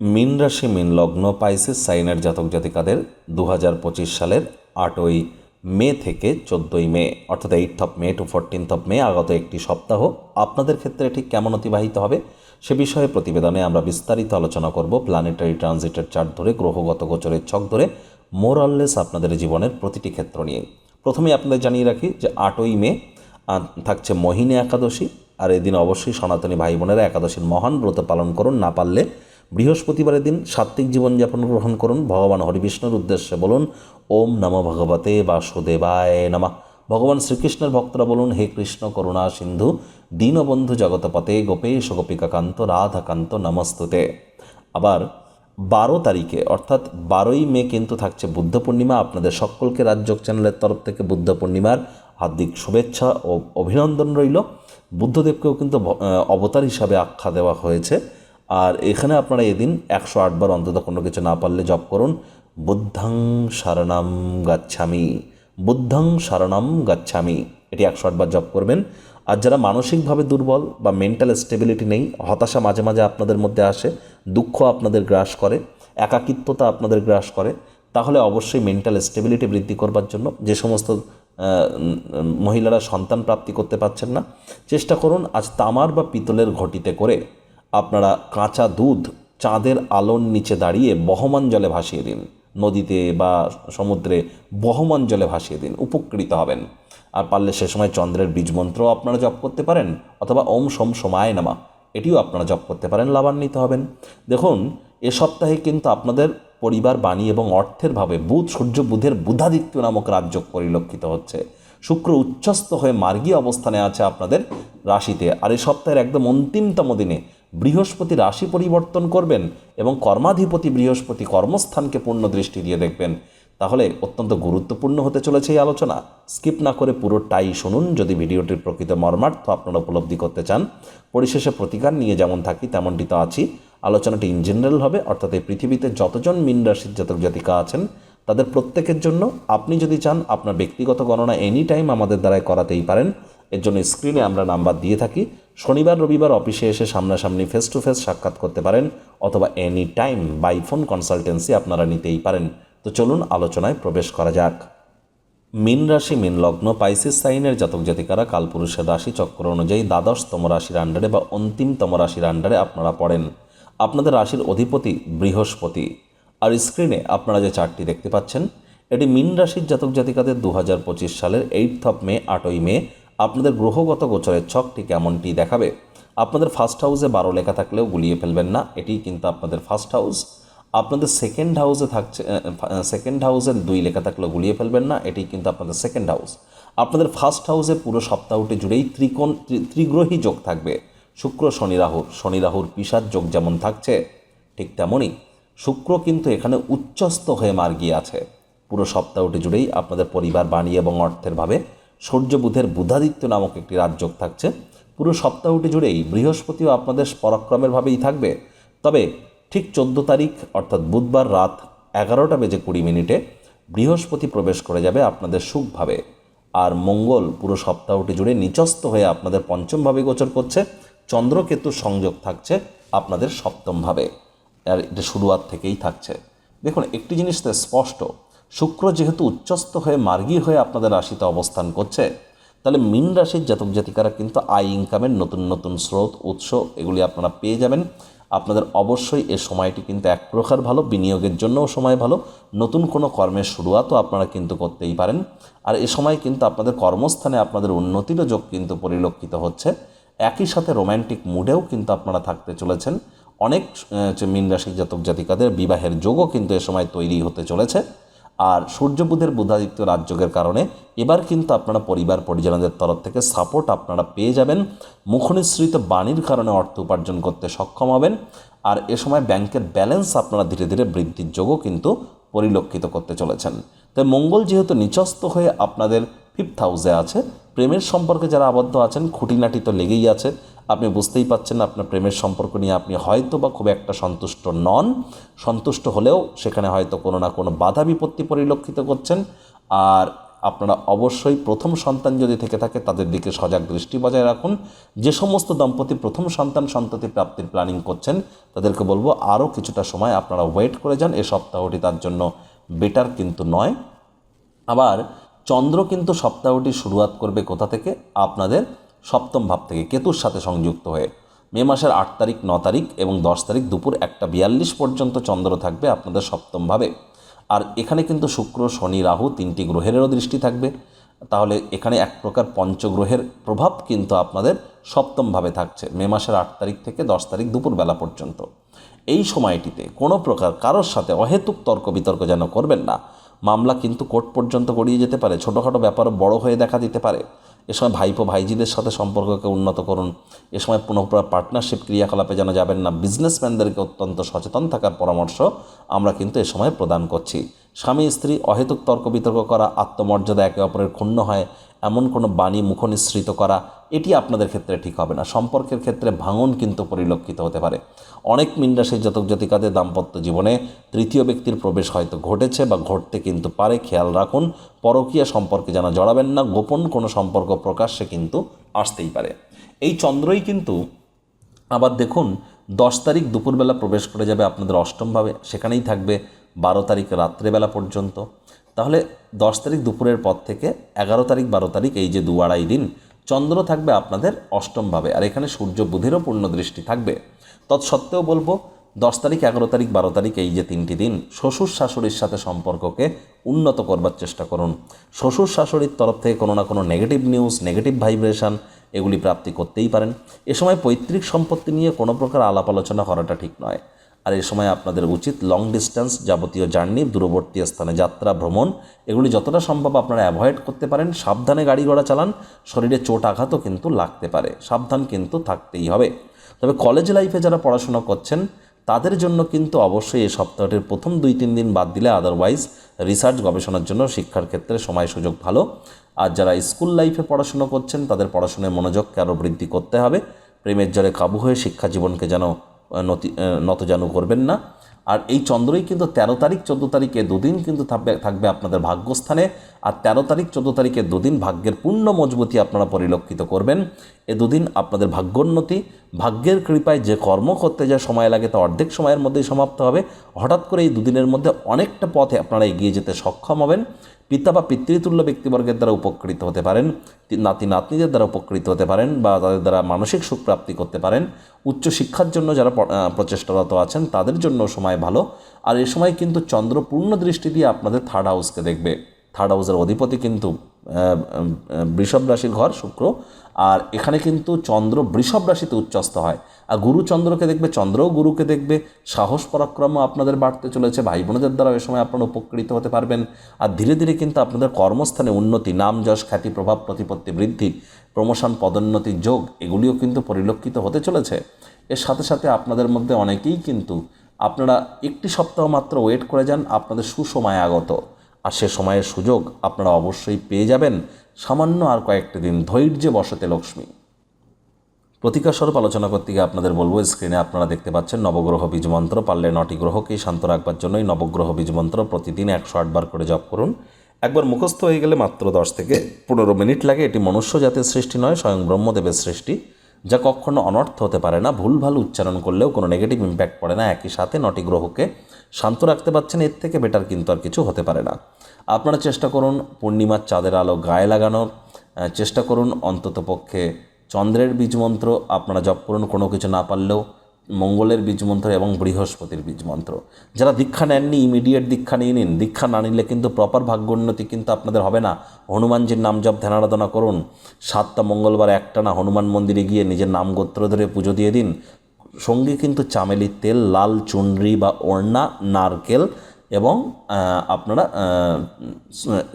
মিন রাশি, মিন লগ্ন, পাইসিস সাইনের জাতক জাতিকাদের দু হাজার পঁচিশ সালের আটই মে থেকে চোদ্দোই মে, অর্থাৎ eight of May to fourteenth of May আগত একটি সপ্তাহ। আপনাদের ক্ষেত্রে ঠিক কেমন অতিবাহিত হবে সে বিষয়ে প্রতিবেদনে আমরা বিস্তারিত আলোচনা করব। প্ল্যানেটারি ট্রানজিটের চার্ট ধরে, গ্রহগত গোচরের ছক ধরে মোরাললেস আপনাদের জীবনের প্রতিটি ক্ষেত্র নিয়ে। প্রথমেই আপনাদের জানিয়ে রাখি যে আটই মে থাকছে মোহিনী একাদশী, আর এদিন অবশ্যই সনাতনী ভাই বোনেরা একাদশীর মহান ব্রত পালন করুন, না পারলে বৃহস্পতিবারের দিন সাত্ত্বিক জীবনযাপন গ্রহণ করুন ভগবান হরিবিষ্ণুর উদ্দেশ্যে বলুন, ওম নম ভগবতে বাসুদেবায় নমঃ। ভগবান শ্রীকৃষ্ণের ভক্তরা বলুন, হে কৃষ্ণ করুণা সিন্ধু, দীনবন্ধু জগতপতে গোপেশ গোপিকাকান্ত রাধাকান্ত নমস্তুতে। আবার বারো তারিখে, অর্থাৎ বারোই মে কিন্তু থাকছে বুদ্ধ পূর্ণিমা, আপনাদের সকলকে রাজ্যক চ্যানেলের তরফ থেকে বুদ্ধ পূর্ণিমার হার্দিক শুভেচ্ছা ও অভিনন্দন রইল। বুদ্ধদেবকেও কিন্তু অবতার হিসাবে আখ্যা দেওয়া হয়েছে। আর এখানে আপনারা এদিন একশো আটবার অন্তত কোনো কিছু না পারলে জপ করুন। বুদ্ধাং শরণাম গাচ্ছামি। বুদ্ধং শরণাম গাচ্ছামি। এটি একশো আটবার জপ করবেন। আর যারা মানসিকভাবে দুর্বল বা মেন্টাল স্টেবিলিটি নেই, হতাশা মাঝে মাঝে আপনাদের মধ্যে আসে, দুঃখ আপনাদের গ্রাস করে, একাকিত্বতা আপনাদের গ্রাস করে, তাহলে অবশ্যই মেন্টাল স্টেবিলিটি বৃদ্ধি করবার জন্য যে সমস্ত মহিলারা সন্তান প্রাপ্তি করতে পারছেন না, চেষ্টা করুন আজ তামার বা পিতলের ঘটিতে করে। আপনারা কাঁচা দুধ চাঁদের আলোর নিচে দাঁড়িয়ে বহমান জলে ভাসিয়ে দিন। নদীতে বা সমুদ্রে বহমান জলে ভাসিয়ে দিন, উপকৃত হবেন। আর পারলে সে সময় চন্দ্রের বীজ মন্ত্রও আপনারা জপ করতে পারেন, অথবা ওম সোম সোমায় নামা, এটিও আপনারা জপ করতে পারেন, লাভান্বিত হবেন। দেখুন, এ সপ্তাহে কিন্তু আপনাদের পরিবার, বাণী এবং অর্থের ভাবে বুধ, সূর্য, বুধের বুধাদিত্য নামক রাজ্য পরিলক্ষিত হচ্ছে। শুক্র উচ্চস্থ হয়ে মার্গীয় অবস্থানে আছে আপনাদের রাশিতে। আর এই সপ্তাহের একদম অন্তিমতম দিনে বৃহস্পতি রাশি পরিবর্তন করবেন এবং কর্মাধিপতি বৃহস্পতি কর্মস্থানকে পূর্ণ দৃষ্টি দিয়ে দেখবেন। তাহলে অত্যন্ত গুরুত্বপূর্ণ হতে চলেছে এই আলোচনা। স্কিপ না করে পুরোটাই শুনুন। যদি ভিডিওটির প্রকৃত মর্মার্থ আপনারা উপলব্ধি করতে চান, পরিশেষে প্রতিকার নিয়ে যেমন থাকি, তেমনটি তো আছি। আলোচনাটি ইন জেনারেল হবে, অর্থাৎ এই পৃথিবীতে যতজন মিন রাশির জাতক জাতিকা আছেন তাদের প্রত্যেকের জন্য আপনি যদি চান আপনার ব্যক্তিগত গণনা এনি টাইম আমাদের দ্বারাই করাতেই পারেন। এর জন্য স্ক্রিনে আমরা নাম্বার দিয়ে থাকি। শনিবার, রবিবার অফিসে এসে সামনাসামনি ফেস টু ফেস সাক্ষাৎ করতে পারেন অথবা any time by phone consultancy আপনারা নিতেই পারেন। তো চলুন আলোচনায় প্রবেশ করা যাক। মিন রাশি, মিন লগ্ন পাইসিস সাইনের জাতক জাতিকারা, কালপুরুষের রাশি চক্র অনুযায়ী দ্বাদশতম রাশির আন্ডারে বা অন্তিমতম রাশির আন্ডারে আপনারা পড়েন। আপনাদের রাশির অধিপতি বৃহস্পতি। আর স্ক্রিনে আপনারা যে চার্টটি দেখতে পাচ্ছেন, এটি মিন রাশির জাতক জাতিকাদের দু হাজার পঁচিশ সালের এইট অফ মে আটই মে। আপনাদের গ্রহগত গোচরের ছকটি কেমনটি দেখাবে? আপনাদের ফার্স্ট হাউসে বারো লেখা থাকলেও গুলিয়ে ফেলবেন না এটি কিন্তু আপনাদের ফার্স্ট হাউস আপনাদের সেকেন্ড হাউসে থাকছে সেকেন্ড হাউসের দুই লেখা থাকলেও গুলিয়ে ফেলবেন না, এটি কিন্তু আপনাদের সেকেন্ড হাউস আপনাদের ফার্স্ট হাউসে পুরো সপ্তাহটি জুড়েই ত্রিকোণ ত্রিগ্রহী যোগ থাকবে। শুক্র, শনি রাহুর শনি, রাহুর পিসার যোগ যেমন থাকছে, ঠিক তেমনই। শুক্র কিন্তু এখানে উচ্চস্থ হয়ে মার আছে। পুরো সপ্তাহটি জুড়েই আপনাদের পরিবার, বাণী এবং অর্থের ভাবে সূর্য বুধের বুধাদিত্য নামক একটি রাজযোগ থাকছে। পুরো সপ্তাহটি জুড়েই বৃহস্পতিও আপনাদের পরাক্রমের ভাবেই থাকবে। তবে ঠিক চোদ্দ তারিখ, অর্থাৎ বুধবার রাত এগারোটা বেজে কুড়ি মিনিটে বৃহস্পতি প্রবেশ করে যাবে আপনাদের সুখভাবে আর মঙ্গল পুরো সপ্তাহটি জুড়ে নিচস্ত হয়ে আপনাদের পঞ্চমভাবে গোচর করছে। চন্দ্রকেতু সংযোগ থাকছে আপনাদের সপ্তমভাবে আর এটা শুরুয়াত থেকেই থাকছে। দেখুন, একটি জিনিস তো স্পষ্ট, শুক্র যেহেতু উচ্চস্থ হয়ে মার্গী হয়ে আপনাদের রাশিতে অবস্থান করছে, তাহলে মিন রাশির জাতক জাতিকারা কিন্তু আয় ইনকামের নতুন নতুন স্রোত, উৎস এগুলি আপনারা পেয়ে যাবেন। আপনাদের অবশ্যই এ সময়টি কিন্তু এক প্রকার ভালো, বিনিয়োগের জন্যও সময় ভালো, নতুন কোনো কর্মের শুরুয়াতও আপনারা কিন্তু করতেই পারেন। আর এ সময় কিন্তু আপনাদের কর্মস্থানে আপনাদের উন্নতিরও যোগ কিন্তু পরিলক্ষিত হচ্ছে। একই সাথে রোম্যান্টিক মুডেও কিন্তু আপনারা থাকতে চলেছেন। অনেক মীন রাশির জাতক জাতিকাদের বিবাহের যোগও কিন্তু এ সময় তৈরি হতে চলেছে। আর সূর্য বুধের বুধাদিত্য রাজযোগের কারণে এবার কিন্তু আপনারা পরিবার পরিজনদের তরফ থেকে সাপোর্ট আপনারা পেয়ে যাবেন। মুখনিসৃত বাণীর কারণে অর্থ উপার্জন করতে সক্ষম হবেন। আর এ সময় ব্যাংকের ব্যালেন্স আপনারা ধীরে ধীরে বৃদ্ধির যোগও কিন্তু পরিলক্ষিত করতে চলেছেন। তাই মঙ্গল যেহেতু নিচস্ত হয়ে আপনাদের ফিফথ হাউসে আছে, প্রেমের সম্পর্কে যারা আবদ্ধ আছেন, খুঁটিনাটি তো লেগেই আছে আপনি বুঝতেই পাচ্ছেন আপনার প্রেমের সম্পর্ক নিয়ে আপনি হয়তো বা খুব একটা সন্তুষ্ট নন। সন্তুষ্ট হলেও সেখানে হয়তো কোনো না কোনো বাধা বিপত্তি পরিলক্ষিত করছেন। আর আপনারা অবশ্যই প্রথম সন্তান যদি থেকে থাকে, তাদের দিকে সজাগ দৃষ্টি বজায় রাখুন। যে সমস্ত দম্পতি প্রথম সন্তান সন্ততি প্রাপ্তির প্ল্যানিং করছেন, তাদেরকে বলব আরও কিছুটা সময় আপনারা ওয়েট করে যান। এ সপ্তাহটি তার জন্য বেটার কিন্তু নয়। আবার চন্দ্র কিন্তু সপ্তাহটি শুরুয়াত করবে কোথা থেকে? আপনাদের সপ্তম ভাব থেকে কেতুর সাথে সংযুক্ত হয়ে মে মাসের আট তারিখ, ন তারিখ এবং দশ তারিখ দুপুর একটা বিয়াল্লিশ পর্যন্ত চন্দ্র থাকবে আপনাদের সপ্তম ভাবে। আর এখানে কিন্তু শুক্র, শনি, রাহু তিনটি গ্রহেরও দৃষ্টি থাকবে। তাহলে এখানে এক প্রকার পঞ্চগ্রহের প্রভাব কিন্তু আপনাদের সপ্তমভাবে থাকছে মে মাসের আট তারিখ থেকে দশ তারিখ দুপুরবেলা পর্যন্ত। এই সময়টিতে কোনো প্রকার কারোর সাথে অহেতুক তর্ক বিতর্ক যেন করবেন না। মামলা কিন্তু কোর্ট পর্যন্ত গড়িয়ে যেতে পারে, ছোটোখাটো ব্যাপার বড় হয়ে দেখা দিতে পারে। এ সময় ভাইপো ভাইজিদের সাথে সম্পর্ককে উন্নত করুন। এ সময় পুনঃপ্রায় পার্টনারশিপ ক্রিয়াকলাপে যেন যাবেন না। বিজনেসম্যানদেরকে অত্যন্ত সচেতন থাকার পরামর্শ আমরা কিন্তু এ সময় প্রদান করছি। স্বামী, স্ত্রী, অহেতুক তর্ক বিতর্ক করা, আত্মমর্যাদা একে অপরের ক্ষুণ্ণ হয়, এমন কোনো বাণী মুখনিসৃত করা এটি আপনাদের ক্ষেত্রে ঠিক হবে না। সম্পর্কের ক্ষেত্রে ভাঙন কিন্তু পরিলক্ষিত হতে পারে। অনেক মিনরাশির জাতক জাতিকাদের দাম্পত্য জীবনে তৃতীয় ব্যক্তির প্রবেশ হয়তো ঘটেছে বা ঘটতে কিন্তু পারে, খেয়াল রাখুন। পরকীয়া সম্পর্কে যেন জড়াবেন না, গোপন কোনো সম্পর্ক প্রকাশ্যে কিন্তু আসতেই পারে। এই চন্দ্রই কিন্তু আবার দেখুন, দশ তারিখ দুপুরবেলা প্রবেশ করে যাবে আপনাদের অষ্টমভাবে সেখানেই থাকবে বারো তারিখ রাত্রেবেলা পর্যন্ত। তাহলে দশ তারিখ দুপুরের পর থেকে এগারো তারিখ বারো তারিখ এই যে দু আড়াই দিন চন্দ্র থাকবে আপনাদের অষ্টমভাবে, আর এখানে সূর্য বুধেরও পূর্ণ দৃষ্টি থাকবে। তৎসত্ত্বেও বলব, দশ তারিখ, এগারো তারিখ, বারো তারিখ, এই যে তিনটি দিন, শ্বশুর শাশুড়ির সাথে সম্পর্ককে উন্নত করবার চেষ্টা করুন। শ্বশুর শাশুড়ির তরফ থেকে কোনো না কোনো নেগেটিভ নিউজ নেগেটিভ ভাইব্রেশন এগুলি প্রাপ্তি করতেই পারেন। এ সময় পৈতৃক সম্পত্তি নিয়ে কোনো প্রকার আলাপ আলোচনা করাটা ঠিক নয়। আর এ সময় আপনাদের উচিত লং ডিস্টেন্স যাবতীয় জার্নি দূরবর্তী স্থানে যাত্রা, ভ্রমণ। এগুলি যতটা সম্ভব আপনারা অ্যাভয়েড করতে পারেন। সাবধানে গাড়ি ঘোড়া চালান, শরীরে চোট আঘাতও কিন্তু লাগতে পারে। সাবধান কিন্তু থাকতেই হবে। তবে কলেজ লাইফে যারা পড়াশোনা করছেন, তাদের জন্য কিন্তু অবশ্যই এই সপ্তাহটির প্রথম দুই তিন দিন বাদ দিলে আদারওয়াইজ রিসার্চ গবেষণার জন্য শিক্ষার ক্ষেত্রে সময় সুযোগ ভালো। আর যারা স্কুল লাইফে পড়াশোনা করছেন, তাদের পড়াশোনায় মনোযোগকে আরও বৃদ্ধি করতে হবে। প্রেমের জলে কাবু হয়ে শিক্ষা জীবনকে যেন নতি নতজানু করবেন না। আর এই চন্দ্রই কিন্তু তেরো তারিখ, চোদ্দ তারিখে দুদিন কিন্তু থাকবে থাকবে আপনাদের ভাগ্যস্থানে। আর তেরো তারিখ, চোদ্দ তারিখে দুদিন ভাগ্যের পূর্ণ মজবুতি আপনারা পরিলক্ষিত করবেন। এ দুদিন আপনাদের ভাগ্যোন্নতি, ভাগ্যের কৃপায় যে কর্ম করতে যা সময় লাগে তা অর্ধেক সময়ের মধ্যেই সমাপ্ত হবে। হঠাৎ করে এই দুদিনের মধ্যে অনেকটা পথে আপনারা এগিয়ে যেতে সক্ষম হবেন। পিতা বা পিতৃতুল্য ব্যক্তিবর্গের দ্বারা উপকৃত হতে পারেন নাতি নাতনিদের দ্বারা উপকৃত হতে পারেন বা তাদের দ্বারা মানসিক সুখ প্রাপ্তি করতে পারেন। উচ্চ শিক্ষার জন্য যারা প্রচেষ্টারত আছেন, তাদের জন্য সময় ভালো। আর এ সময় কিন্তু চন্দ্র পূর্ণ দৃষ্টি দিয়ে আপনাদের থার্ড হাউসকে দেখবে। থার্ড হাউসের অধিপতি কিন্তু বৃষভ রাশির ঘর, শুক্র। আর এখানে কিন্তু চন্দ্র বৃষভ রাশিতে উচ্চস্ত হয়। আর গুরু চন্দ্রকে দেখবে, চন্দ্রও গুরুকে দেখবে। সাহস, পরাক্রমও আপনাদের বাড়তে চলেছে। ভাই বোনদের দ্বারা এ সময় আপনারা উপকৃত হতে পারবেন। আর ধীরে ধীরে কিন্তু আপনাদের কর্মস্থানে উন্নতি, নাম যশ, খ্যাতি, প্রভাব, প্রতিপত্তি বৃদ্ধি, প্রমোশন, পদোন্নতি, যোগ, এগুলিও কিন্তু পরিলক্ষিত হতে চলেছে। এর সাথে সাথে আপনাদের মধ্যে অনেকেই কিন্তু আপনারা একটি সপ্তাহ মাত্র ওয়েট করে যান। আপনাদের সুসময় আগত। আর সে সময়ের সুযোগ আপনারা অবশ্যই পেয়ে যাবেন সামান্য আর কয়েকটি দিন ধৈর্যে বসতে লক্ষ্মী। প্রতিকারস্বরূপ আলোচনা করতে গিয়ে আপনাদের বলব, স্ক্রিনে আপনারা দেখতে পাচ্ছেন নবগ্রহ বীজ মন্ত্র, পারলে নটি গ্রহকেই শান্ত রাখবার জন্যই নবগ্রহ বীজ মন্ত্র প্রতিদিন একশো আটবার করে জপ করুন। একবার মুখস্থ হয়ে গেলে মাত্র দশ থেকে পনেরো মিনিট লাগে। এটি মনুষ্য জাতের সৃষ্টি নয়, স্বয়ং ব্রহ্মদেবের সৃষ্টি, যা কখনো অনর্থ হতে পারে না। ভুলভাল উচ্চারণ করলেও কোনো নেগেটিভ ইম্প্যাক্ট পড়ে না। একই সাথে নটি গ্রহকে শান্ত রাখতে পারছেন, এর থেকে বেটার কিন্তু আর কিছু হতে পারে না। আপনারা চেষ্টা করুন পূর্ণিমার চাঁদের আলো গায়ে লাগানোর। চেষ্টা করুন অন্তত পক্ষে চন্দ্রের বীজমন্ত্র আপনারা জপ করুন, কোনো কিছু না পারলেও মঙ্গলের বীজমন্ত্র এবং বৃহস্পতির বীজমন্ত্র যারা দীক্ষা নেননি ইমিডিয়েট দীক্ষা নিয়ে নিন। দীক্ষা না নিলে কিন্তু প্রপার ভাগ্যোন্নতি কিন্তু আপনাদের হবে না। হনুমানজির নাম জপ, ধ্যান আরাধনা করুন। সাতটা মঙ্গলবার একটা না হনুমান মন্দিরে গিয়ে নিজের নাম গোত্র ধরে পুজো দিয়ে দিন। সঙ্গে কিন্তু চামেলির তেল, লাল চুনরি বা ওড়না, নারকেল এবং আপনারা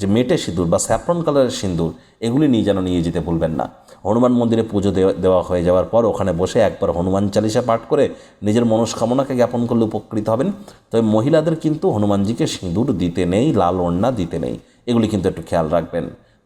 যে মেটে সিঁদুর বা স্যাফরন কালারের সিঁদুর, এগুলি নিয়ে যেন নিয়ে যেতে ভুলবেন না। হনুমান মন্দিরে পুজো দেওয়া হয়ে যাওয়ার পর ওখানে বসে একবার হনুমান চালিসা পাঠ করে নিজের মনস্কামনাকে জ্ঞাপন করলে উপকৃত হবেন। তবে মহিলাদের কিন্তু হনুমানজিকে সিঁদুর দিতে নেই, লাল ওড়না দিতে নেই, এগুলি কিন্তু একটু খেয়াল রাখবেন।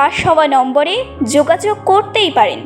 ফ্ল্যাশ সভা নম্বরে যোগাযোগ করতেই পারেন।